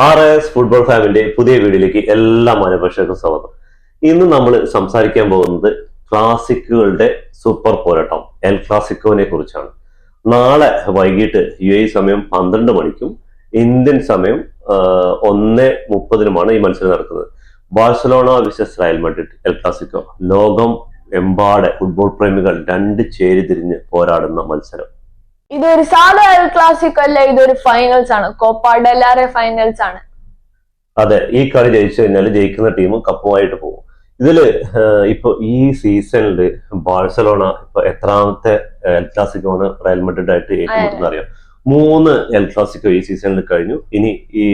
R S football ഫാമിന്റെ പുതിയ വീഡിയോയിലേക്ക് എല്ലാ മനപക്ഷർക്കും സ്വാഗതം. ഇന്ന് നമ്മൾ സംസാരിക്കാൻ പോകുന്നത് ക്ലാസിക്കുകളുടെ സൂപ്പർ പോരാട്ടം എൽ ക്ലാസിക്കോനെ കുറിച്ചാണ്. നാളെ വൈകിട്ട് യു എ സമയം പന്ത്രണ്ട് മണിക്കും ഇന്ത്യൻ സമയം ഒന്ന് മുപ്പതിനുമാണ് ഈ മത്സരം നടക്കുന്നത്. Barcelona versus Real Madrid El Clasico. ലോകം എമ്പാടെ ഫുട്ബോൾ പ്രേമികൾ രണ്ട് ചേരി തിരിഞ്ഞ് പോരാടുന്ന മത്സരം. ഇതൊരു സാധാ എൽ ക്ലാസിക് അല്ല ഇതൊരു ഫൈനൽസ് ആണ്. കോപ്പ ഡെലാറെ ഫൈനൽസ് ആണ്. അതെ ഈ കളി ജയിച്ചു കഴിഞ്ഞാൽ ജയിക്കുന്ന ടീം കപ്പുമായിട്ട് പോകും. ഇതിൽ ഇപ്പൊ ഈ സീസണിൽ ബാഴ്സലോണ ഇപ്പൊ എത്രാമത്തെ എൽ ക്ലാസിക്കോണ് റയൽ മഡ്രിഡ് ആയിട്ട് ഏറ്റുമുട്ടുന്ന അറിയാം? മൂന്ന് എൽ ക്ലാസിക്കോ ഈ സീസണിൽ കഴിഞ്ഞു. ഇനി ഈ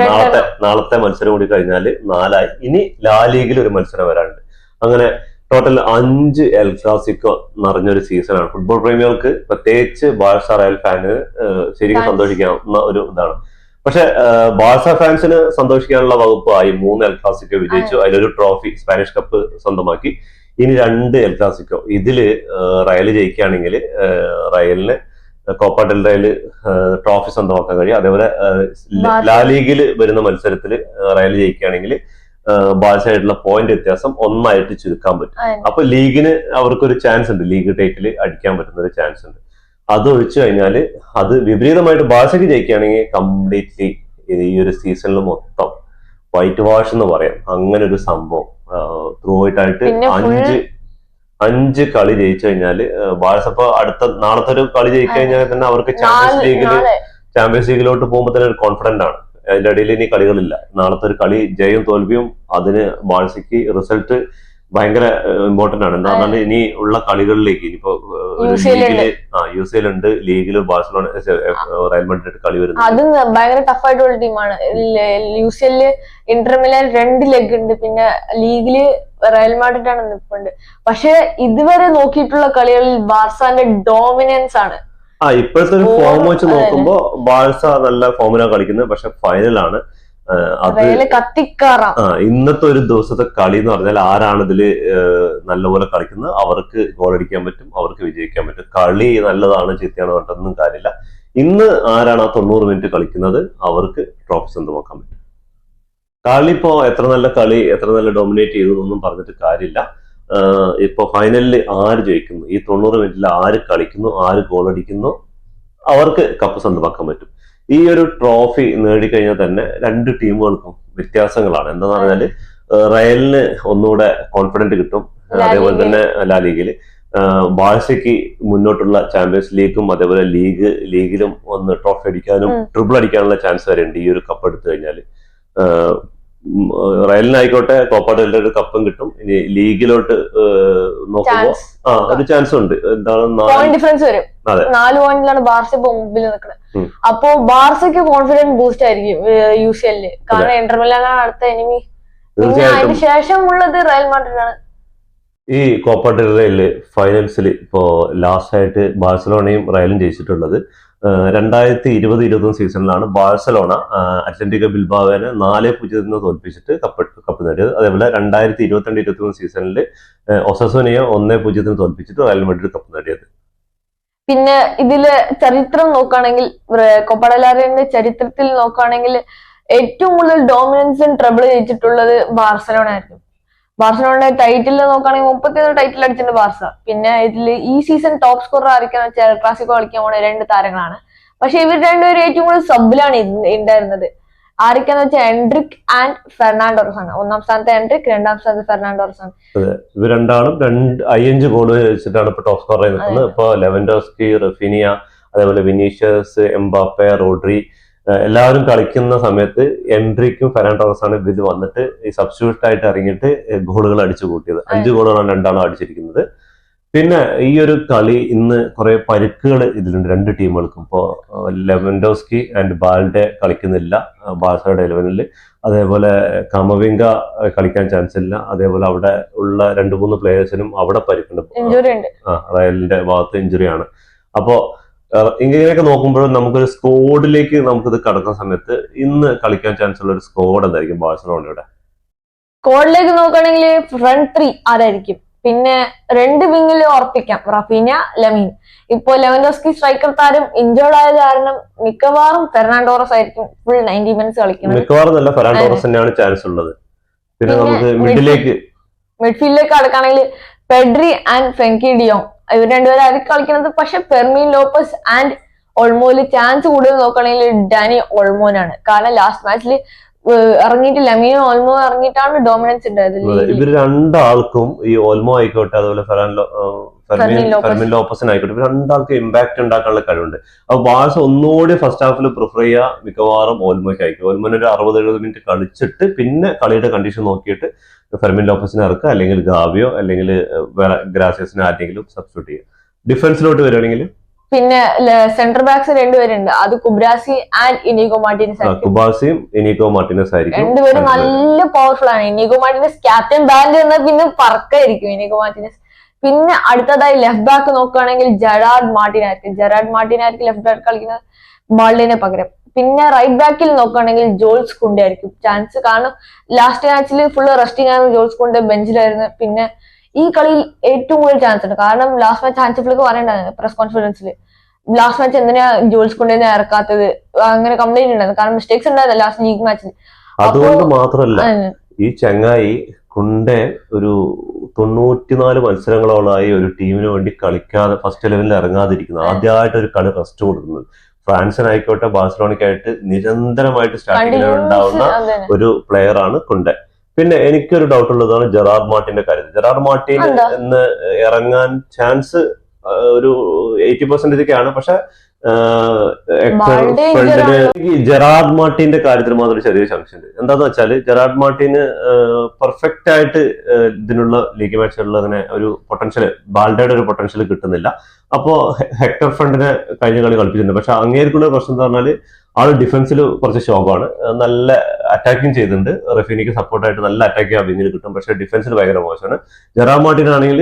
നാളത്തെ നാളത്തെ മത്സരം കൂടി കഴിഞ്ഞാൽ നാലായി. ഇനി ലാ ലീഗിൽ ഒരു മത്സരം വരാനുണ്ട്. അങ്ങനെ ടോട്ടൽ അഞ്ച് എൽ ക്ലാസിക്കോ നിറഞ്ഞൊരു സീസണാണ് ഫുട്ബോൾ പ്രേമികൾക്ക് പ്രത്യേകിച്ച് ബാഴ്സ റയൽ ഫാന് ശരിക്കും സന്തോഷിക്കാവുന്ന ഒരു ഇതാണ്. പക്ഷെ ബാഴ്സ ഫാൻസിന് സന്തോഷിക്കാനുള്ള വകുപ്പായി മൂന്ന് എൽ ക്ലാസിക്കോ വിജയിച്ചു. അതിലൊരു ട്രോഫി സ്പാനിഷ് കപ്പ് സ്വന്തമാക്കി. ഇനി രണ്ട് എൽ ക്ലാസിക്കോ ഇതിൽ റയൽ ജയിക്കുകയാണെങ്കിൽ റയലിന് കോപ്പ ഡെൽ റയൽ ട്രോഫി സ്വന്തമാക്കാൻ കഴിയും. അതേപോലെ ലാലീഗിൽ വരുന്ന മത്സരത്തിൽ റയൽ ജയിക്കുകയാണെങ്കിൽ ബാഴ്സയായിട്ടുള്ള പോയിന്റ് വ്യത്യാസം ഒന്നായിട്ട് ചുരുക്കാൻ പറ്റും. അപ്പൊ ലീഗിന് അവർക്കൊരു ചാൻസ് ഉണ്ട്. ലീഗ് ടൈറ്റിൽ അടിക്കാൻ പറ്റുന്ന ഒരു ചാൻസ് ഉണ്ട്. അത് ഒഴിച്ചു കഴിഞ്ഞാൽ അത് വിപരീതമായിട്ട് ബാഴ്സയ്ക്ക് ജയിക്കുകയാണെങ്കിൽ കംപ്ലീറ്റ്ലി ഈ ഒരു സീസണിൽ മൊത്തം വൈറ്റ് വാഷ് എന്ന് പറയാം. അങ്ങനെ ഒരു സംഭവം ത്രൂ ആയിട്ട് അഞ്ച് അഞ്ച് കളി ജയിച്ചു കഴിഞ്ഞാൽ ബാഴ്സ ഇപ്പൊ അടുത്ത നാളത്തെ ഒരു കളി ജയിച്ചു കഴിഞ്ഞാൽ തന്നെ അവർക്ക് ചാമ്പ്യൻസ് ലീഗിൽ ചാമ്പ്യൻസ് ലീഗിലോട്ട് പോകുമ്പോൾ തന്നെ ഒരു കോൺഫിഡന്റ് ആണ്. അതിന്റെ ഇടയിൽ ഇനി കളികളില്ല. നാളത്തെ ഒരു കളി ജയവും തോൽവിയും അതിന് ബാഴ്സയ്ക്ക് റിസൾട്ട് ഭയങ്കര ഇമ്പോർട്ടന്റ് ആണ്. എന്താ പറഞ്ഞാൽ ഇനി ഉള്ള കളികളിലേക്ക് ഇനിയിപ്പോ. ലീഗിൽ ആ യു സി എൽ ഉണ്ട് ലീഗിൽ ബാഴ്സലോണ റയൽ മഡ്രിഡ് കളി വരുന്നത്. അത് ഭയങ്കര ടഫ് ആയിട്ടുള്ള ടീമാണ് യു സി എല്ലിൽ ഇന്റർമില രണ്ട് ലെഗ് ഉണ്ട്. പിന്നെ ലീഗിൽ റയൽ മാഡ്രിഡ് ആണ് നിൽപ്പുണ്ട് പക്ഷെ ഇതുവരെ നോക്കിയിട്ടുള്ള കളികളിൽ ബാർസാന്റെ ഡോമിനൻസ് ആണ്. ആ ഇപ്പോഴത്തെ ഒരു ഫോം വെച്ച്. നോക്കുമ്പോ ബാഴ്സ നല്ല ഫോമിലാണ് കളിക്കുന്നത്. പക്ഷെ ഫൈനലാണ് അത് ആ ഇന്നത്തെ ഒരു ദിവസത്തെ കളി എന്ന് പറഞ്ഞാൽ ആരാണ് ഇതിൽ നല്ലപോലെ കളിക്കുന്നത്? അവർക്ക് ഗോൾ അടിക്കാൻ പറ്റും അവർക്ക് വിജയിക്കാൻ പറ്റും. കളി നല്ലതാണ് ചീത്തയാണ് പറഞ്ഞിട്ടൊന്നും കാര്യമില്ല. ഇന്ന് ആരാണ് ആ തൊണ്ണൂറ് മിനിറ്റ് കളിക്കുന്നത്? അവർക്ക് ട്രോഫി സ്വന്തമാക്കാൻ പറ്റും. കളി ഇപ്പോ എത്ര നല്ല കളി എത്ര നല്ല ഡോമിനേറ്റ് ചെയ്തു എന്നൊന്നും പറഞ്ഞിട്ട് കാര്യമില്ല. ഇപ്പൊ ഫൈനലിൽ ആര് ജയിക്കുന്നു? ഈ തൊണ്ണൂറ് മിനിറ്റിൽ ആര് കളിക്കുന്നു? ആര് ഗോൾ അടിക്കുന്നു? അവർക്ക് കപ്പ് സ്വന്തമാക്കാൻ പറ്റും. ഈ ഒരു ട്രോഫി നേടിക്കഴിഞ്ഞാൽ തന്നെ രണ്ട് ടീമുകൾക്കും വ്യത്യാസങ്ങളാണ്. എന്താന്ന് പറഞ്ഞാൽ റയലിന് ഒന്നുകൂടെ കോൺഫിഡന്റ് കിട്ടും. അതേപോലെ തന്നെ ലാ ലീഗിൽ ബാഴ്സയ്ക്ക് മുന്നോട്ടുള്ള ചാമ്പ്യൻസ് ലീഗും അതേപോലെ ലീഗ് ലീഗിലും ഒന്ന് ട്രോഫി അടിക്കാനും ട്രിപ്പിൾ അടിക്കാനുള്ള ചാൻസ് വരെ ഉണ്ട് ഈ ഒരു കപ്പ് എടുത്തു കഴിഞ്ഞാൽ റയലിനായിക്കോട്ടെ കോപ്പ ഡെൽറ്റ ഒരു കപ്പും കിട്ടും. ഇനി ലീഗിലോട്ട് നോക്കുമ്പോ ആ ഒരു ചാൻസ് ഉണ്ട്. എന്താണ് ഡിഫറൻസ് വരും. നാല് പോയിന്റിലാണ് ബാർസ ഇപ്പൊ മുമ്പിൽ നിൽക്കുന്നത്. അപ്പോ ബാർസയ്ക്ക് കോൺഫിഡൻസ് ബൂസ്റ്റ് ആയിരിക്കും യു സി എല്ലിൽ കാരണം ഇന്റർ അടുത്ത എനിമി പിന്നെ അതിന് റയൽ മാഡ്രിഡ് ആണ് ഈ കോപ്പ ഡെൽറയിൽ ഫൈനൽസിൽ ഇപ്പോ ലാസ്റ്റ് ആയിട്ട് ബാഴ്സലോണയും റയലും ജയിച്ചിട്ടുള്ളത്. രണ്ടായിരത്തി ഇരുപത് ഇരുപത്തൊന്ന് സീസണിലാണ് ബാഴ്സലോണ ആഹ് അത്ലന്റിക്കോ ബിൽബാവിനെ നാല് പൂജ്യത്തിന് തോൽപ്പിച്ചിട്ട് കപ്പ് കപ്പ് നേടിയത്. അതേപോലെ രണ്ടായിരത്തി ഇരുപത്തിരണ്ട് ഇരുപത്തിമൂന്ന് സീസണിൽ ഒസസോനിയെ ഒന്നേ പൂജ്യത്തിന് തോൽപ്പിച്ചിട്ട് റയൽ മെഡ്രിഡ് കപ്പ് നേടിയത്. പിന്നെ ഇതിൽ ചരിത്രം നോക്കുകയാണെങ്കിൽ കൊപ്പടലാറിന്റെ ചരിത്രത്തിൽ നോക്കുകയാണെങ്കിൽ ഏറ്റവും കൂടുതൽ ഡോമിനൻസും ട്രബിൾ ജയിച്ചിട്ടുള്ളത് ബാർസലോണ ആയിരിക്കും ബാർസലോണയുടെ ടൈറ്റിൽ നോക്കുകയാണെങ്കിൽ മുപ്പത്തിയൊന്ന് ടൈറ്റിൽ അടിച്ചിട്ടുണ്ട് ബാർസ പിന്നെ ഇതിൽ ഈ സീസൺ ടോപ്പ് സ്കോറർ ആയിരിക്കാന്ന് വെച്ചാൽ ക്ലാസിക്കോ കളിക്കാൻ പോണ രണ്ട് താരങ്ങളാണ്. പക്ഷെ ഇവർ രണ്ടുപേരും ഏറ്റവും കൂടുതൽ സബിലാണ് ഉണ്ടായിരുന്നത്. ആരൊക്കെയാന്ന് വെച്ചാൽ എൻഡ്രിക് ആൻഡ് ഫെർണാണ്ടോറസ് ആണ്. ഒന്നാം സ്ഥാനത്ത് എൻഡ്രിക് രണ്ടാം സ്ഥാനത്ത് ഫെർണാണ്ടോറസ് ആണ്. ഇവർ രണ്ടാളും രണ്ട് അയ്യഞ്ച് ഗോൾ വെച്ചിട്ടാണ് ഇപ്പൊ ടോപ്പ് സ്കോറായി നിൽക്കുന്നത് ഇപ്പൊ ലെവൻഡോസ്കി റഫിനിയ അതേപോലെ വിനീഷ്യസ് എംബാപ്പെ റോഡ്രി എല്ലാവരും കളിക്കുന്ന സമയത്ത് എൻട്രിക്കും ഫെറാൻ ആണ് ഇതിൽ വന്നിട്ട് ഈ സബ്സ്റ്റിറ്റ്യൂട്ട് ആയിട്ട് ഇറങ്ങിയിട്ട് ഗോളുകൾ അടിച്ചു കൂട്ടിയത്. അഞ്ച് ഗോളുകളാണ് രണ്ടാളും അടിച്ചിരിക്കുന്നത്. പിന്നെ ഈ ഒരു കളി ഇന്ന് കുറെ പരുക്കുകൾ ഇതിലുണ്ട്. രണ്ട് ടീമുകൾക്കും. ഇപ്പോൾ ലെവൻഡോസ്കി ആൻഡ് ബാൽഡെ കളിക്കുന്നില്ല. ബാൽസയുടെ ബാഴ്സയുടെ ഇലവനിൽ അതേപോലെ കമവിംഗ കളിക്കാൻ ചാൻസ് ഇല്ല. അതേപോലെ അവിടെ ഉള്ള രണ്ട് മൂന്ന് പ്ലേയേഴ്സിനും അവിടെ പരുക്കുണ്ട്. ആ റയലിന്റെ ഭാഗത്ത് ഇഞ്ചുറിയാണ് അപ്പോ ഏഹ് ഇങ്ങനെയൊക്കെ നോക്കുമ്പോൾ നമുക്കൊരു സ്കോഡിലേക്ക് നമുക്കിത് കടക്കുന്ന സമയത്ത് ഇന്ന് കളിക്കാൻ ചാൻസ് ഉള്ള ഒരു സ്കോഡ് എന്തായിരിക്കും ബാഴ്സലോണയുടെ? സ്കോഡിലേക്ക് നോക്കുകയാണെങ്കിൽ ഫ്രണ്ട് ത്രീ ആരായിരിക്കും? പിന്നെ രണ്ട് വിങ്ങിൽ ഉറപ്പിക്കാം. Raphinha Lamine. ഇപ്പോ ലെവൻഡോസ്കി സ്ട്രൈക്കർ താരം ഇഞ്ചേർഡ് ആയത് കാരണം മിക്കവാറും ഫെർണാണ്ടോറസ് ആയിരിക്കും ഫുൾ നയന്റി മിനിറ്റ്സ് കളിക്കുന്നത്. മിക്കവാറും നല്ല ഫെറാൻഡോറസ് തന്നെയാണ് ചാൻസ് ഉള്ളത്. പിന്നെ നമുക്ക് മിഡിലേക്ക് മിഡ്ഫീൽഡിലേക്ക് കടക്കുകയാണെങ്കിൽ Pedri and Frenkie de Jong ഇവർ രണ്ടുപേരും ആയിരിക്കും കളിക്കുന്നത് പക്ഷെ പെർമീൻ ലോപ്പസ് ആൻഡ് ഓൾമോയിൽ ചാൻസ് കൂടുതൽ നോക്കുകയാണെങ്കിൽ ഡാനി ഓൾമോനാണ് കാരണം ലാസ്റ്റ് മാച്ചിൽ ഇറങ്ങിയിട്ട് മീൻ ഓൾമോ ഇറങ്ങിയിട്ടാണ് ഡോമിനൻസ് ഉണ്ടായത്. ഇവർ രണ്ടാൾക്കും ഈ ഓൾമോ ആയിക്കോട്ടെ അതുപോലെ ഫെറാൻ ഫെർമിൻ ലോപ്പസിന് ആയിക്കോട്ടെ ഇവർ രണ്ടാൾക്കും ഇമ്പാക്ട് ഉണ്ടാക്കാനുള്ള കഴിവുണ്ട്. അപ്പൊ ബാഴ്സ ഒന്നുകൂടി ഫസ്റ്റ് ഹാഫിൽ പ്രിഫർ ചെയ്യുക മിക്കവാറും ഓൽമോയ്ക്ക് ആയിരിക്കും ഓൽമോന് ഒരു അറുപത് എഴുപത് മിനിറ്റ് കളിച്ചിട്ട് പിന്നെ കളിയുടെ കണ്ടീഷൻ നോക്കിയിട്ട് ഫെർമിൻ ലോപ്പസിനെ ഇറക്കുക അല്ലെങ്കിൽ ഗാവിയോ അല്ലെങ്കിൽ ഗ്രാസിയസിനെ ആരെങ്കിലും സബ്സ്റ്റിറ്റ്യൂട്ട് ചെയ്യുക. ഡിഫൻസിലോട്ട് വരികയാണെങ്കിൽ? പിന്നെ സെന്റർ ബാക്സ് രണ്ടുപേരുണ്ട് അത് കുബ്രാസി ആൻഡ് ഇനിഗോ മാർട്ടിനസ് കുബാസിയും ഇനിഗോ മാർട്ടിനസ് ആയിരിക്കും. രണ്ടുപേരും രണ്ടുപേരും. നല്ല പവർഫുൾ ആണ്. ഇനിഗോ മാർട്ടിനസ് ക്യാപ്റ്റൻ ബാൻഡ് എന്നാൽ പിന്നെ പറക്കായിരിക്കും ഇനിഗോ മാർട്ടിനസ് പിന്നെ അടുത്തതായി ലെഫ്റ്റ് ബാക്ക് നോക്കുകയാണെങ്കിൽ ജെറാർഡ് മാർട്ടിനായിരിക്കും ജെറാർഡ് മാർട്ടിനായിരിക്കും ലെഫ്റ്റ് ബാക്ക് കളിക്കുന്നത്. മള്ളിനെ പകരം. പിന്നെ റൈറ്റ് ബാക്കിൽ നോക്കുകയാണെങ്കിൽ ജോൾസ് കുണ്ടെ ആയിരിക്കും ചാൻസ് കാരണം ലാസ്റ്റ് മാച്ചിൽ ഫുള്ള് റെസ്റ്റിംഗ് ആയിരുന്നു ജോൾസ് കുണ്ടെ ബെഞ്ചിലായിരുന്നു. പിന്നെ ഈ കളിയിൽ ഏറ്റവും കൂടുതൽ ചാൻസ് ഉണ്ട്. കാരണം ലാസ്റ്റ് മാച്ച് ഹാൻസ് ഫ്ലിക്ക് പറയണ്ടായിരുന്നു പ്രസ് കോൺഫറൻസിൽ ലാസ്റ്റ് മാച്ച് എന്തിനാ ജോൾസ് കുണ്ടെ ഇറക്കാത്തത്? അങ്ങനെ കംപ്ലൈന്റ് ഉണ്ടായിരുന്നു. കാരണം മിസ്റ്റേക്സ് ഉണ്ടായിരുന്നു ലാസ്റ്റ് ലീഗ് മാച്ചിൽ അതുകൊണ്ട് മാത്രമല്ല ഈ ചങ്ങായി കുണ്ടെ ഒരു തൊണ്ണൂറ്റിനാല് മത്സരങ്ങളോളായി ഒരു ടീമിന് വേണ്ടി കളിക്കാതെ ഫസ്റ്റ് ഇലവനിൽ ഇറങ്ങാതിരിക്കുന്നത്. ആദ്യമായിട്ട് ഒരു കളി റെസ്റ്റ് കൊടുക്കുന്നത്. ഫ്രാൻസിനായിക്കോട്ടെ ബാഴ്സലോണയ്ക്കായിട്ട് നിരന്തരമായിട്ട് സ്റ്റാർട്ടിങ്ങിൽ ഉണ്ടാവുന്ന ഒരു പ്ലെയർ ആണ് കുണ്ടെ. പിന്നെ എനിക്കൊരു ഡൗട്ട് ഉള്ളതാണ് ജെറാർഡ് മാർട്ടിന്റെ കാര്യം. ജെറാർഡ് മാർട്ടിൻ എന്ന് ഇറങ്ങാൻ ചാൻസ് ഒരു എയ്റ്റി പെർസെന്റേജ് ഒക്കെയാണ് പക്ഷെ ബാൾഡെ ഫ്രണ്ടിന് ജെറാർഡ് മാർട്ടിന്റെ കാര്യത്തിൽ മാത്രം ചെറിയ സംശയം ഉണ്ട് എന്താന്ന് വെച്ചാൽ ജെറാർഡ് മാർട്ടിന് പെർഫെക്റ്റ് ആയിട്ട് ഇതിനുള്ള ലീഗ് മാച്ചുകളിൽ അങ്ങനെ ഒരു പൊട്ടൻഷ്യൽ ബാൾഡയുടെ ഒരു പൊട്ടൻഷ്യൽ കിട്ടുന്നില്ല. അപ്പോ ഹെക്ടർ ഫ്രണ്ടിനെ കഴിഞ്ഞ കളി കളിപ്പിച്ചിട്ടുണ്ട്. പക്ഷെ അങ്ങേർക്കുള്ള പ്രശ്നം എന്ന് പറഞ്ഞാൽ ആൾ ഡിഫൻസിൽ കുറച്ച് ശോകമാണ് നല്ല അറ്റാക്കിങ് ചെയ്തിട്ടുണ്ട്. റഫീനിക്ക് സപ്പോർട്ടായിട്ട് നല്ല അറ്റാക്ക് ആ വിങ്ങിൽ കിട്ടും. പക്ഷെ ഡിഫൻസിൽ ഭയങ്കര മോശമാണ്. ജെറാ മാർട്ടിൻ ആണെങ്കിൽ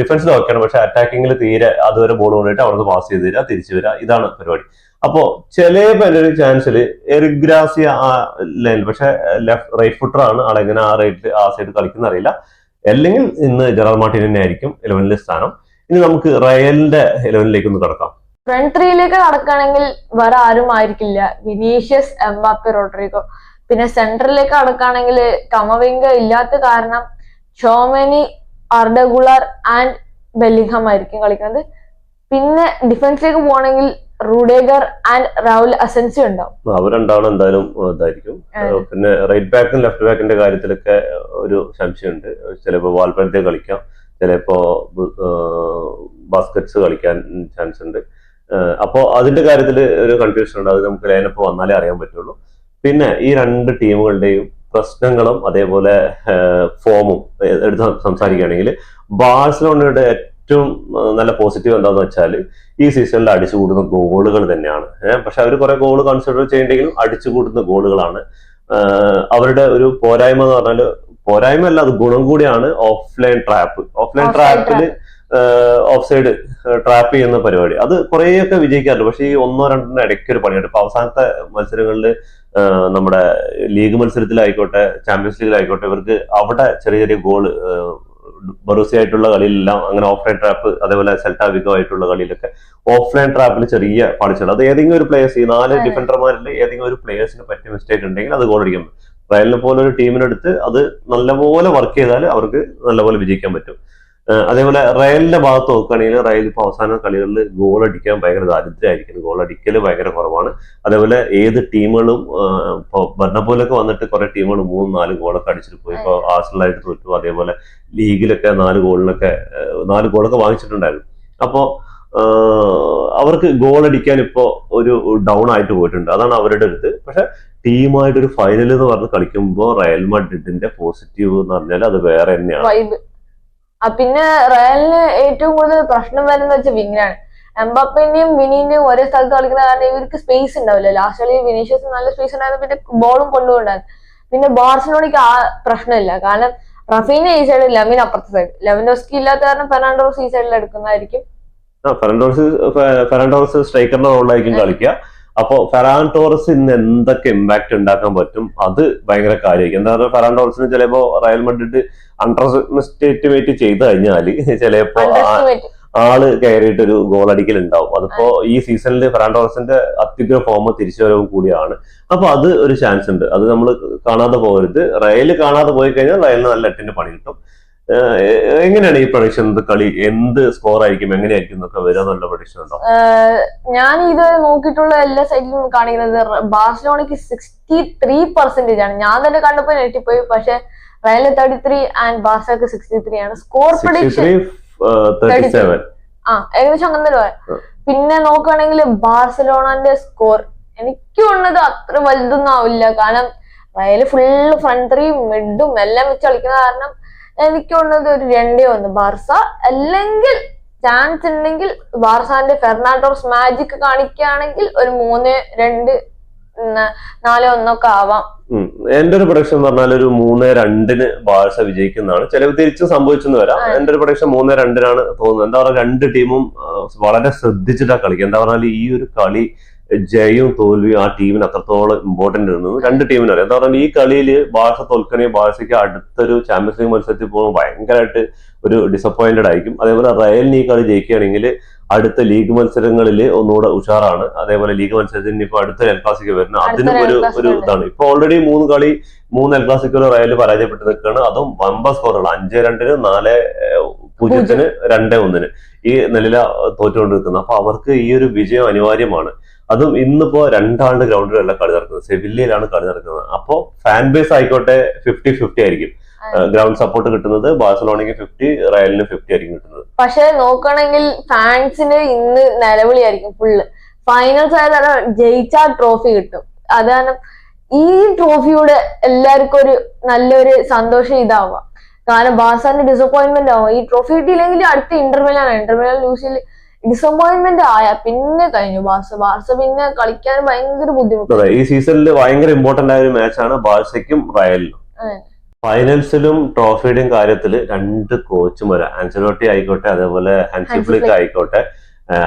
ഡിഫൻസിൽ ഓക്കെയാണ് പക്ഷെ അറ്റാക്കിങ്ങിൽ തീരെ അതുവരെ ബോൾ കൊണ്ടിട്ട് അവിടുന്ന് പാസ് ചെയ്ത് തരിക തിരിച്ചു വരാ ഇതാണ് പരിപാടി. അപ്പോ എന്റെ ഒരു ചാൻസിൽ എറിഗ്രാസി ആ ലൈൻ പക്ഷെ ലെഫ്റ്റ് റൈറ്റ് ഫുട്ടറാണ് ആളെങ്ങനെ ആ റൈറ്റ് ആ സൈഡ് കളിക്കുന്ന അറിയില്ല. അല്ലെങ്കിൽ ഇന്ന് ജെറാൾ മാർട്ടിൻ തന്നെ ആയിരിക്കും ഇലവനിലെ സ്ഥാനം. ഇനി നമുക്ക് റയലിന്റെ ഇലവനിലേക്ക് ഒന്ന് കടക്കാം. ഫ്രണ്ട് ത്രീയിലേക്ക് കടക്കുകയാണെങ്കിൽ വേറെ ആരും ആയിരിക്കില്ല. Vinicius Mbappe Rodrygo. പിന്നെ സെന്ററിലേക്ക് കടക്കുകയാണെങ്കിൽ കമവിംഗ ഇല്ലാത്ത കാരണം ഷോമനി അർഡഗുളർ ആൻഡ് ബെല്ലിംഗ്ഹാം ആയിരിക്കും കളിക്കുന്നത്. പിന്നെ ഡിഫൻസിലേക്ക് പോകണമെങ്കിൽ റൂഡേഗർ ആൻഡ് രാഹുൽ അസൻസി ഉണ്ടാവും. അവർ രണ്ടാണ് എന്തായാലും ഇതായിരിക്കും. പിന്നെ റൈറ്റ് ബാക്കും ലെഫ്റ്റ് ബാക്കിന്റെ കാര്യത്തിലൊക്കെ ഒരു സംശയമുണ്ട്. ചിലപ്പോൾ വാൾപ്പഴത്തെ കളിക്കാം. ചിലപ്പോ ബാസ്കറ്റ്സ് കളിക്കാൻ ചാൻസ് ഉണ്ട്. അപ്പോ അതിന്റെ കാര്യത്തിൽ ഒരു കൺഫ്യൂഷൻ ഉണ്ട്. അത് നമുക്ക് ലൈനപ്പ് വന്നാലേ അറിയാൻ പറ്റുള്ളൂ. പിന്നെ ഈ രണ്ട് ടീമുകളുടെയും പ്രശ്നങ്ങളും അതേപോലെ ഫോമും എടുത്ത് സംസാരിക്കുകയാണെങ്കിൽ ബാഴ്സലോണയുടെ ഏറ്റവും നല്ല പോസിറ്റീവ് എന്താണെന്ന് വെച്ചാൽ ഈ സീസണിൽ അടിച്ചു കൂടുന്ന ഗോളുകൾ തന്നെയാണ്. പക്ഷെ അവർ കുറെ ഗോൾ കൺസിഡർ ചെയ്യേണ്ടെങ്കിലും അടിച്ചു കൂടുന്ന ഗോളുകളാണ് അവരുടെ ഒരു പോരായ്മ എന്ന് പറഞ്ഞാൽ പോരായ്മ അല്ല അത് ഗുണം കൂടിയാണ് ഓഫ്ലൈൻ ട്രാപ്പ് ഓഫ്ലൈൻ ട്രാപ്പിൽ ഓഫ് സൈഡ് ട്രാപ്പ് ചെയ്യുന്ന പരിപാടി. അത് കുറേയൊക്കെ വിജയിക്കാറുണ്ട്. പക്ഷേ ഈ ഒന്നോ രണ്ടിന്റെ ഇടയ്ക്ക് ഒരു പണിയുണ്ട്. ഇപ്പൊ അവസാനത്തെ മത്സരങ്ങളിൽ നമ്മുടെ ലീഗ് മത്സരത്തിലായിക്കോട്ടെ ചാമ്പ്യൻസ് ലീഗിലായിക്കോട്ടെ ഇവർക്ക് അവിടെ ചെറിയ ചെറിയ ഗോൾ ബറൂസി ആയിട്ടുള്ള കളിയിലെല്ലാം അങ്ങനെ ഓഫ്ലൈൻ ട്രാപ്പ് അതേപോലെ സെൽട്ടാവിക്കോ ആയിട്ടുള്ള കളിയിലൊക്കെ ഓഫ്ലൈൻ ട്രാപ്പിൽ ചെറിയ പാളിച്ചുണ്ട് അത് ഏതെങ്കിലും ഒരു പ്ലേയേഴ്സ് ഈ നാല് ഡിഫൻഡർമാരിൽ ഏതെങ്കിലും ഒരു പ്ലേയേഴ്സിന് പറ്റിയ മിസ്റ്റേക്ക് ഉണ്ടെങ്കിൽ അത് ഗോൾ അടിക്കാൻ പറ്റും. റയലിനെ പോലെ ഒരു ടീമിനെടുത്ത് അത് നല്ലപോലെ വർക്ക് ചെയ്താൽ അവർക്ക് നല്ലപോലെ വിജയിക്കാൻ പറ്റും. അതേപോലെ റയലിന്റെ ഭാഗത്ത് നോക്കുകയാണെങ്കിൽ റയൽ ഇപ്പോൾ അവസാന കളികളിൽ ഗോൾ അടിക്കാൻ ഭയങ്കര ദാരിദ്ര്യമായിരിക്കും ഗോൾ അടിക്കൽ ഭയങ്കര കുറവാണ്. അതേപോലെ ഏത് ടീമുകളും ഇപ്പോൾ ബർണപ്പോലൊക്കെ വന്നിട്ട് കുറെ ടീമുകൾ മൂന്ന് നാല് ഗോളൊക്കെ അടിച്ചിട്ട് പോയി. ഇപ്പോൾ ആഴ്സണലായിട്ട് തോറ്റു. അതേപോലെ ലീഗിലൊക്കെ നാല് ഗോളിനൊക്കെ നാല് ഗോളൊക്കെ വാങ്ങിച്ചിട്ടുണ്ടായിരുന്നു. അപ്പോൾ അവർക്ക് ഗോൾ അടിക്കാൻ ഇപ്പോൾ ഒരു ഡൗൺ ആയിട്ട് പോയിട്ടുണ്ട്. അതാണ് അവരുടെ അടുത്ത് പക്ഷെ ടീമായിട്ട് ഒരു ഫൈനൽ എന്ന് പറഞ്ഞ് കളിക്കുമ്പോൾ റയൽ മഡ്രിഡിന്റെ പോസിറ്റീവ് എന്ന് പറഞ്ഞാൽ അത് വേറെ തന്നെയാണ്. പിന്നെ റയലിന് ഏറ്റവും കൂടുതൽ പ്രശ്നം വരുന്നത് വെച്ചാൽ വിങ്ങിനാണ് എംബാപ്പേന്റെയും വിനീന്റെയും ഒരേ സ്ഥലത്ത് കളിക്കുന്ന കാരണം ഇവർക്ക് സ്പേസ് ഉണ്ടാവില്ല. ലാസ്റ്റ് കളി വിനീഷ്യസ് നല്ല സ്പേസ് ഉണ്ടായിരുന്നു. പിന്നെ ബോളും കൊണ്ടുപോണ്ടായിരുന്നു പിന്നെ ബാർസലോണിക്ക് ആ പ്രശ്നമില്ല. കാരണം റഫീന ഈ സൈഡ് ലെമിൻ അപ്പുറത്തെ സൈഡ് ലെവൻഡോസ്കി ഇല്ലാത്ത കാരണം ഫെർണാണ്ടോസ് ഈ സൈഡിൽ എടുക്കുന്നതായിരിക്കും. ഫെർണാണ്ടോസ് ഫെറൻഡോസ് സ്ട്രൈക്കറിന്റെ റോളിലായിരിക്കും കളിക്കുക. അപ്പോ ഫെറാൻ ടോറസ് ഇന്ന് എന്തൊക്കെ ഇമ്പാക്ട് ഉണ്ടാക്കാൻ പറ്റും? അത് ഭയങ്കര കാര്യമായിരിക്കും. എന്താ പറയുക ഫെറാൻ ടോറസിന് ചിലപ്പോ റയൽ മഡ്രിഡ് അണ്ടർ എസ്റ്റിമേറ്റ് ചെയ്ത് കഴിഞ്ഞാൽ ചിലപ്പോ. ആൾ കയറിയിട്ട് ഒരു ഗോൾ അടിക്കൽ ഉണ്ടാവും അതിപ്പോ ഈ സീസണിൽ ഫെറാൻ ടോറസിന്റെ അത്യുഗ്ര ഫോം തിരിച്ചുവരവും കൂടിയാണ്. അപ്പൊ അത് ഒരു ചാൻസ് ഉണ്ട്. അത് നമ്മൾ കാണാതെ പോകരുത്. റയൽ കാണാതെ പോയി കഴിഞ്ഞാൽ റയലിന് നല്ല എട്ടിന്റെ പണി കിട്ടും. എങ്ങനെയാണ് ഈ പ്രൊഡിക്ഷൻ കളി എന്ത് സ്കോർ ആയിരിക്കും എങ്ങനെയായിരിക്കും എന്നൊക്കെ നല്ല പ്രൊഡിക്ഷൻ ഉണ്ടോ ഞാൻ ഇത് നോക്കിയിട്ടുള്ള എല്ലാ സൈഡിലും കാണിക്കുന്നത് ബാഴ്സലോണയ്ക്ക് സിക്സ്റ്റി ത്രീ പെർസെന്റേജ് ആണ്. ഞാൻ തന്നെ കണ്ടപ്പോ ഞെട്ടിപ്പോയി പക്ഷെ റയൽ തേർട്ടി ത്രീ ആൻഡ് ബാഴ്സക്ക് സിക്സ്റ്റി ത്രീ ആണ് സ്കോർ പ്രഡിക്ഷൻ ആ ഏകദേശം അങ്ങനെ പറയാം പിന്നെ നോക്കുകയാണെങ്കിൽ ബാഴ്സലോണന്റെ സ്കോർ എനിക്ക് ഉള്ളത് അത്ര വലുതൊന്നും ആവില്ല. കാരണം റയൽ ഫുള്ള് ഫ്രണ്ട് ത്രീ മിഡും എല്ലാം വെച്ച് കളിക്കുന്ന കാരണം എനിക്ക് ഒരു രണ്ടേ ഒന്ന്. ബാർസ അല്ലെങ്കിൽ ചാൻസ് ഉണ്ടെങ്കിൽ ബാർസാന്റെ ഫെർണാണ്ടോസ് മാജിക് കാണിക്കുകയാണെങ്കിൽ ഒരു മൂന്ന് രണ്ട് നാല് ഒന്നൊക്കെ ആവാം. എന്റെ ഒരു പ്രൊഡക്ഷൻ പറഞ്ഞാൽ ഒരു മൂന്ന് രണ്ടിന് ബാഴ്സ വിജയിക്കുന്നതാണ്. ചിലവ് തിരിച്ചും സംഭവിച്ചെന്ന് വരാം. എന്റെ ഒരു പ്രൊഡക്ഷൻ മൂന്ന് രണ്ടിനാണ് തോന്നുന്നത്. എന്താ പറയുക രണ്ട് ടീമും വളരെ ശ്രദ്ധിച്ചിട്ടാണ് കളിക്കുക. എന്താ പറഞ്ഞാൽ ഈ ഒരു കളി ജയവും തോൽവിയും ആ ടീമിന് അത്രത്തോളം ഇമ്പോർട്ടന്റ് ഇരുന്നത് രണ്ട് ടീമിനും അറിയാം. എന്താ പറഞ്ഞാൽ ഈ കളിയിൽ ഭാഷ തോൽക്കണേ ഭാഷയ്ക്ക് അടുത്തൊരു ചാമ്പ്യൻസ് ലീഗ് മത്സരത്തിൽ പോകുമ്പോൾ ഭയങ്കരമായിട്ട് ഒരു ഡിസപ്പോയിന്റഡ് ആയിരിക്കും. അതേപോലെ റയലിന് ഈ കളി ജയിക്കുകയാണെങ്കിൽ അടുത്ത ലീഗ് മത്സരങ്ങളിൽ ഒന്നുകൂടെ ഉഷാറാണ്. അതേപോലെ ലീഗ് മത്സരത്തിന് ഇപ്പൊ അടുത്ത എൽ ക്ലാസിക്ക് വരുന്ന അതിനും ഒരു ഒരു ഇതാണ്. ഇപ്പൊ ഓൾറെഡി മൂന്ന് കളി മൂന്ന് എൽ ക്ലാസിക്കോ റയൽ പരാജയപ്പെട്ട് നിൽക്കുകയാണ്. അതും വമ്പ സ്കോറുകൾ അഞ്ച് രണ്ടിന് നാല് പൂജ്യത്തിന് രണ്ട് ഒന്നിന് ഈ നിലയില തോറ്റുകൊണ്ടിരിക്കുന്നത്. അപ്പൊ അവർക്ക് ഈ ഒരു വിജയം അനിവാര്യമാണ്. അതും ഇന്നിപ്പോ രണ്ടാണ്ട് ഗ്രൗണ്ടിലല്ല കളി നടക്കുന്നത്. സെവില്ലയിലാണ് കളി നടക്കുന്നത്. അപ്പോ ഫാൻ ബേസ് ആയിക്കോട്ടെ ഫിഫ്റ്റി ഫിഫ്റ്റി ആയിരിക്കും ഗ്രൗണ്ട് സപ്പോർട്ട് കിട്ടുന്നത് ബാഴ്സലോണയ്ക്ക് ഫിഫ്റ്റി റയലിന് ഫിഫ്റ്റി ആയിരിക്കും കിട്ടുന്നത്. പക്ഷെ നോക്കണെങ്കിൽ ഫാൻസിന് ഇന്ന് നിലവിളിയായിരിക്കും ഫുള്ള്. ഫൈനൽസ് ആയ കാരണം ജയിച്ചാൽ ട്രോഫി കിട്ടും. അത് കാരണം ഈ ട്രോഫിയുടെ എല്ലാവർക്കും ഒരു നല്ലൊരു സന്തോഷം ഇതാവാം. കാരണം ബാസാന്റെ ഡിസപ്പോയിന്റ്മെന്റ് ആവും. ഈ ട്രോഫി കിട്ടിയില്ലെങ്കിൽ അടുത്ത ഇന്റർവെല്ലാണ് ഇന്റർവെൽ ന്യൂസിൽ ഡിസപ്പോയിന്റ്മെന്റ് ആയ പിന്നെ കഴിഞ്ഞു. ബാർസ ബാർസ പിന്നെ കളിക്കാൻ ഭയങ്കര ബുദ്ധിമുട്ട്. അതെ ഈ സീസണിൽ ഭയങ്കര ഇമ്പോർട്ടന്റ് ആയ ഒരു മാച്ചാണ് ബാഴ്സയ്ക്കും റയലിനും. ഫൈനൽസിലും ട്രോഫിയുടെയും കാര്യത്തിൽ രണ്ട് കോച്ചുമാര് ആൻസലോട്ടി ആയിക്കോട്ടെ അതേപോലെ ഹൻസിഫ്ലിക്ക് ഹൻസി ഫ്ലിക്ക് ഫ്ലിക്ക്. ആയിക്കോട്ടെ.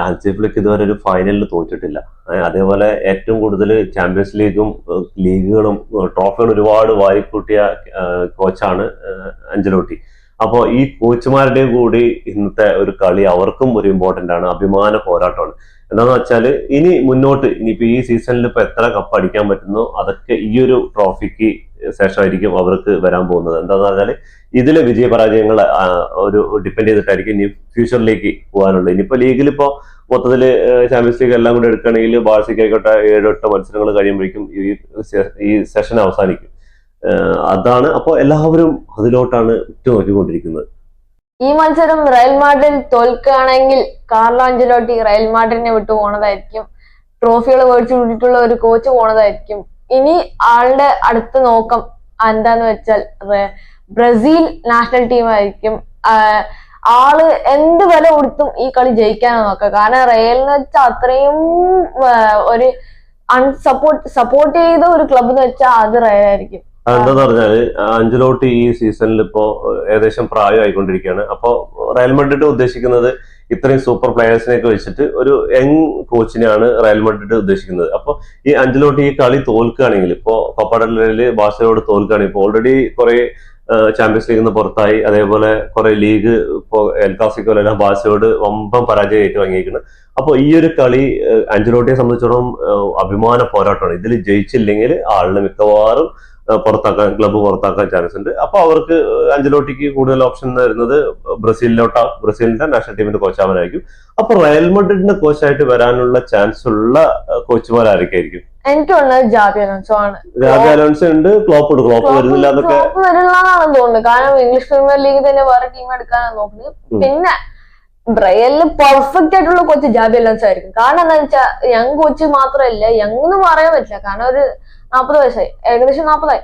ഹൻസിഫ്ലിക്ക് ഹൻസി ഇതുവരെ ഒരു ഫൈനലിൽ തോറ്റിട്ടില്ല. അതേപോലെ ഏറ്റവും കൂടുതൽ ചാമ്പ്യൻസ് ലീഗും ലീഗുകളും ട്രോഫികളും ഒരുപാട് വാരിക്കൂട്ടിയ കോച്ചാണ് അഞ്ചലോട്ടി അപ്പോൾ ഈ കോച്ചുമാരുടെയും കൂടി ഇന്നത്തെ ഒരു കളി അവർക്കും ഒരു ഇമ്പോർട്ടന്റ് ആണ്. അഭിമാന പോരാട്ടമാണ്. എന്താന്ന് വെച്ചാൽ ഇനി മുന്നോട്ട് ഇനിയിപ്പോ ഈ സീസണിൽ ഇപ്പൊ എത്ര കപ്പ് അടിക്കാൻ പറ്റുന്നോ അതൊക്കെ ഈ ഒരു ട്രോഫിക്ക് ശേഷമായിരിക്കും അവർക്ക് വരാൻ പോകുന്നത്. എന്താന്ന് പറഞ്ഞാൽ ഇതിലെ വിജയ പരാജയങ്ങൾ ഒരു ഡിപ്പെൻഡ് ചെയ്തിട്ടായിരിക്കും ഇനി ഫ്യൂച്ചറിലേക്ക് പോകാനുള്ളത്. ഇനിയിപ്പോ ലീഗിൽ ഇപ്പോ മൊത്തത്തിൽ ചാമ്പ്യൻസ് ലീഗ് എല്ലാം കൂടെ എടുക്കുകയാണെങ്കിൽ ബാഴ്സയ്ക്ക് ആയിക്കോട്ടെ ഏഴ് എട്ട് മത്സരങ്ങൾ കഴിയുമ്പോഴേക്കും ഈ ഈ സെഷൻ അവസാനിക്കും. അതാണ് അപ്പോൾ എല്ലാവരും അതിലോട്ടാണ് ഉറ്റുനോക്കിക്കൊണ്ടിരിക്കുന്നത് ഈ മത്സരം റയൽ മാഡ്രിഡ് തോൽക്കുകയാണെങ്കിൽ കാർലോ അഞ്ചലോട്ടി റയൽ മാഡ്രിഡിനെ വിട്ടു പോണതായിരിക്കും. ട്രോഫികൾ മേടിച്ചു വിട്ടിട്ടുള്ള ഒരു കോച്ച് പോണതായിരിക്കും. ഇനി ആളുടെ അടുത്ത നോക്കം എന്താന്ന് വെച്ചാൽ ബ്രസീൽ നാഷണൽ ടീമായിരിക്കും. ആൾ എന്ത് വില കൊടുത്തും ഈ കളി ജയിക്കാനാണ് നോക്കുക. കാരണം റയലിന് വെച്ചാൽ അത്രയും ഒരു അൺസപ്പോർട്ട് സപ്പോർട്ട് ചെയ്ത ഒരു ക്ലബ് എന്ന് വെച്ചാൽ അത് റയൽ എന്താന്ന് പറഞ്ഞാൽ അഞ്ചലോട്ട് ഈ സീസണിൽ ഇപ്പോ ഏകദേശം പ്രായമായിക്കൊണ്ടിരിക്കുകയാണ്. അപ്പോ റയൽ മഡ്രിഡ് ഉദ്ദേശിക്കുന്നത് ഇത്രയും സൂപ്പർ പ്ലെയേഴ്സിനെയൊക്കെ വെച്ചിട്ട് ഒരു യങ് കോച്ചിനെയാണ് റയൽ മഡ്രിഡ് ഉദ്ദേശിക്കുന്നത്. അപ്പൊ ഈ അഞ്ചലോട്ട് ഈ കളി തോൽക്കുകയാണെങ്കിൽ ഇപ്പോ കൊപ്പടലിൽ ബാഴ്സലോട് തോൽക്കുകയാണെങ്കിൽ ഇപ്പൊ ഓൾറെഡി കുറെ ചാമ്പ്യൻസ് ലീഗിൽ നിന്ന് പുറത്തായി. അതേപോലെ കുറെ ലീഗ് ഇപ്പോ എൽ ക്ലാസിക്കോലെല്ലാം ബാഴ്സലോട് വമ്പം പരാജയം ഏറ്റുവാങ്ങിയിരിക്കുന്നത് അപ്പൊ ഈ ഒരു കളി അഞ്ചലോട്ടിയെ സംബന്ധിച്ചിടത്തോളം അഭിമാന പോരാട്ടമാണ്. ഇതിൽ ജയിച്ചില്ലെങ്കിൽ ആളിന് മിക്കവാറും പുറത്താക്കാൻ ക്ലബ്ബ് പുറത്താക്കാൻ ചാൻസ് ഉണ്ട്. അപ്പൊ അവർക്ക് അഞ്ചലോട്ടിക്ക് കൂടുതൽ ഓപ്ഷൻ വരുന്നത് ബ്രസീലിലോട്ടാ ബ്രസീലിന്റെ നാഷണൽ ടീമിന്റെ കോച്ചാവാനായിരിക്കും അപ്പൊ റയൽ മഡ്രിഡിന്റെ കോച്ചായിട്ട് വരാനുള്ള ചാൻസ് ഉള്ള കോച്ചുമാരായിരിക്കും എനിക്ക് തോന്നുന്നത് ജാബി അലോൺസോ ആണ്. അലോൺസ് ഉണ്ട് ക്ലോപ്പ് ഉണ്ട്. ക്ലോപ്പ് വരുന്നില്ല എന്നൊക്കെ തോന്നുന്നത്. കാരണം ഇംഗ്ലീഷ് പ്രീമിയർ ലീഗ് തന്നെ വേറെ ടീം എടുക്കാനാണ് നോക്കുന്നത്. പിന്നെ ബ്രയലിന് പെർഫെക്റ്റ് ആയിട്ടുള്ള കോച്ച് ജാബി അലോൺസോ ആയിരിക്കും. കാരണം എന്താ വെച്ചാൽ യങ് കോച്ച് മാത്രമല്ല യങ് എന്ന് പറയാൻ പറ്റില്ല. കാരണം ഒരു നാപ്പത് വയസ്സായി. ഏകദേശം നാപ്പതായി.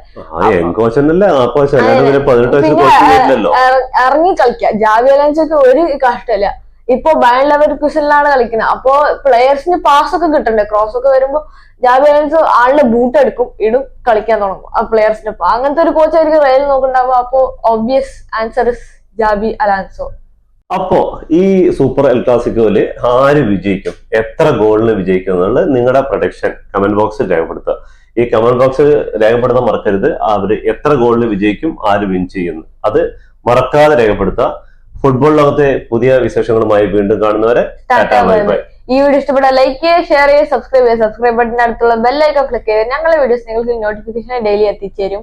ഇറങ്ങി കളിക്കുക ജാബി അലോൺസോക്ക് ഒരു കഷ്ടല്ല. ഇപ്പൊ ബാൻ ലെവൽ ക്വിസിലാണ് കളിക്കുന്നത് അപ്പോ പ്ലെയേഴ്സിന് പാസ് ഒക്കെ കിട്ടണ്ടേ? ക്രോസ് ഒക്കെ വരുമ്പോ ജാബി അലോൺസോ ആളുടെ ബൂട്ട് എടുക്കും ഇടും കളിക്കാൻ തുടങ്ങും. ആ പ്ലെയേഴ്സിന്റെ അങ്ങനത്തെ ഒരു കോച്ച് ആയിരിക്കും റയൽ നോക്കുന്നുണ്ടാവുക. അപ്പോ obvious answer is Xabi Alonso അപ്പോ ഈ സൂപ്പർ എൽ ക്ലാസിക്കോയിൽ ആര് വിജയിക്കും? എത്ര ഗോളിന് വിജയിക്കും എന്നുള്ളത് നിങ്ങളുടെ പ്രൊഡക്ഷൻ കമന്റ് ബോക്സിൽ രേഖപ്പെടുത്തുക. ഈ കമന്റ് ബോക്സ് രേഖപ്പെടുത്താൻ മറക്കരുത്. അവർ എത്ര ഗോളിന് വിജയിക്കും ആര് വിൻ ചെയ്യുന്നു അത് മറക്കാതെ രേഖപ്പെടുത്തുക ഫുട്ബോൾ ലോകത്തെ പുതിയ വിശേഷങ്ങളുമായി വീണ്ടും കാണുന്നവരെ ഈ വീഡിയോ ഇഷ്ടപ്പെട്ട ലൈക്ക് ചെയ്യുക ഷെയർ ചെയ്യുക സബ്സ്ക്രൈബ് ചെയ്യുക. സബ്സ്ക്രൈബ് ബട്ടൺ അടുത്തുള്ള ബെല്ലൈക്കൺ ക്ലിക്ക് ചെയ്ത് ഞങ്ങളുടെ വീഡിയോസ് നിങ്ങൾക്ക് നോട്ടിഫിക്കേഷൻ ഡെയിലി എത്തിച്ചേരും.